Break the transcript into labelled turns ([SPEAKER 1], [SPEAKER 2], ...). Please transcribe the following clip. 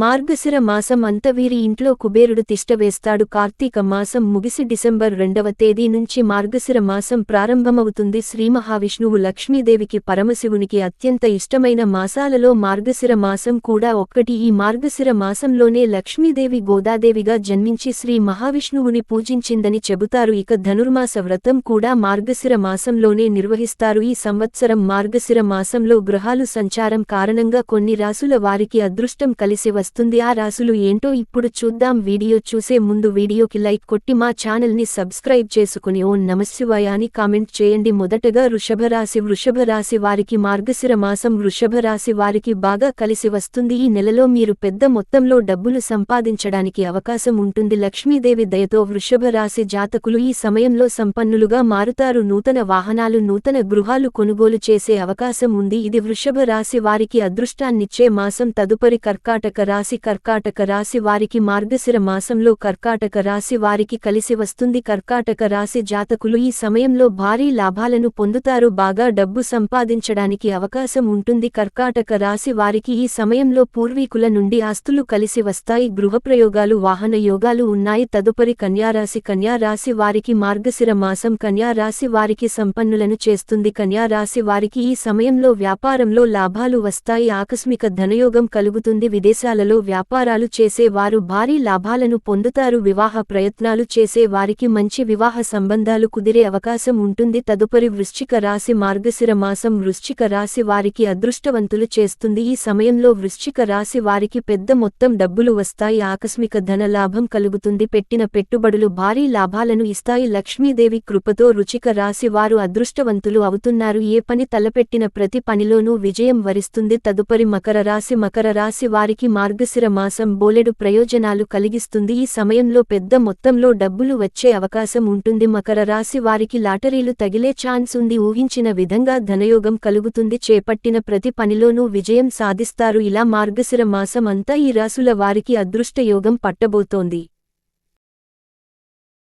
[SPEAKER 1] మార్గశిర మాసం అంతవీరి ఇంట్లో కుబేరుడు తిష్టవేస్తాడు కార్తీక మాసం ముగిసి డిసెంబర్ రెండవ తేదీ నుంచి మార్గశిర మాసం ప్రారంభమవుతుంది. శ్రీ మహావిష్ణువు లక్ష్మీదేవికి పరమశివునికి అత్యంత ఇష్టమైన మాసాలలో మార్గశిర మాసం కూడా ఒక్కటి. ఈ మార్గశిర మాసంలోనే లక్ష్మీదేవి గోదాదేవిగా జన్మించి శ్రీ మహావిష్ణువుని పూజించిందని చెబుతారు. ఇక ధనుర్మాస వ్రతం కూడా మార్గశిర మాసంలోనే నిర్వహిస్తారు. ఈ సంవత్సరం మార్గశిర మాసంలో గ్రహాలు సంచారం కారణంగా కొన్ని రాసుల వారికి అదృష్టం కలిసి వస్తుంది. ఆ రాసులు ఏంటో ఇప్పుడు చూద్దాం. వీడియో చూసే ముందు వీడియోకి లైక్ కొట్టి మా ఛానల్ని సబ్స్క్రైబ్ చేసుకుని ఓ నమశివాయ అని కామెంట్ చేయండి. మొదటగా వృషభరాశి. వృషభరాశి వృషభ రాశి వారికి మార్గశిర మాసం. వృషభరాశి వారికి బాగా కలిసి వస్తుంది. ఈ నెలలో మీరు పెద్ద మొత్తంలో డబ్బులు సంపాదించడానికి అవకాశం ఉంటుంది. లక్ష్మీదేవి దయతో వృషభరాశి జాతకులు ఈ సమయంలో సంపన్నులుగా మారుతారు. నూతన వాహనాలు నూతన గృహాలు కొనుగోలు చేసే అవకాశం ఉంది. ఇది వృషభ రాశి వారికి అదృష్టాన్నిచ్చే మాసం. తదుపరి కర్కాటక రాశి కర్కాటక రాశి వారికి మార్గశిర మాసంలో కర్కాటక రాశి వారికి కలిసి వస్తుంది. కర్కాటక రాశి జాతకులు ఈ సమయంలో భారీ లాభాలను పొందుతారు. బాగా డబ్బు సంపాదించడానికి అవకాశం ఉంటుంది. కర్కాటక రాశి వారికి ఈ సమయంలో పూర్వీకుల నుండి ఆస్తులు కలిసి వస్తాయి. గృహప్రయోగాలు వాహన యోగాలు ఉన్నాయి. తదుపరి కన్యారాశి కన్యారాశి వారికి మార్గశిర మాసం కన్యారాశి వారికి సంపన్నులను చేస్తుంది. కన్యారాశి వారికి ఈ సమయంలో వ్యాపారంలో లాభాలు వస్తాయి. ఆకస్మిక ధనయోగం కలుగుతుంది. విదేశాల విదేశాలలో వ్యాపారాలు చేసే వారు భారీ లాభాలను పొందుతారు వివాహ ప్రయత్నాలు చేసే వారికి మంచి వివాహ సంబంధాలు కుదిరే అవకాశం ఉంటుంది. తదుపరి వృశ్చిక రాశి మార్గశిర మాసం వృశ్చిక రాశి వారికి అదృష్టవంతులు చేస్తుంది. ఈ సమయంలో వృశ్చిక రాశి వారికి పెద్ద మొత్తం డబ్బులు వస్తాయి. ఆకస్మిక ధన లాభం కలుగుతుంది. పెట్టిన పెట్టుబడులు భారీ లాభాలను ఇస్తాయి. లక్ష్మీదేవి కృపతో రుచిక రాశి వారు అదృష్టవంతులు అవుతున్నారు. ఏ పని తలపెట్టిన ప్రతి పనిలోనూ విజయం వరిస్తుంది. తదుపరి మకర రాశి మకర రాశి వారికి మార్గశిర మాసం బోలెడు ప్రయోజనాలు కలిగిస్తుంది. ఈ సమయంలో పెద్ద మొత్తంలో డబ్బులు వచ్చే అవకాశం ఉంటుంది. మకర రాశి వారికి లాటరీలు తగిలే ఛాన్స్ ఉంది. ఊహించిన విధంగా ధనయోగం కలుగుతుంది. చేపట్టిన ప్రతి పనిలోనూ విజయం సాధిస్తారు. ఇలా మార్గశిర మాసం అంతా ఈ రాసుల వారికి అదృష్టయోగం పట్టబోతోంది.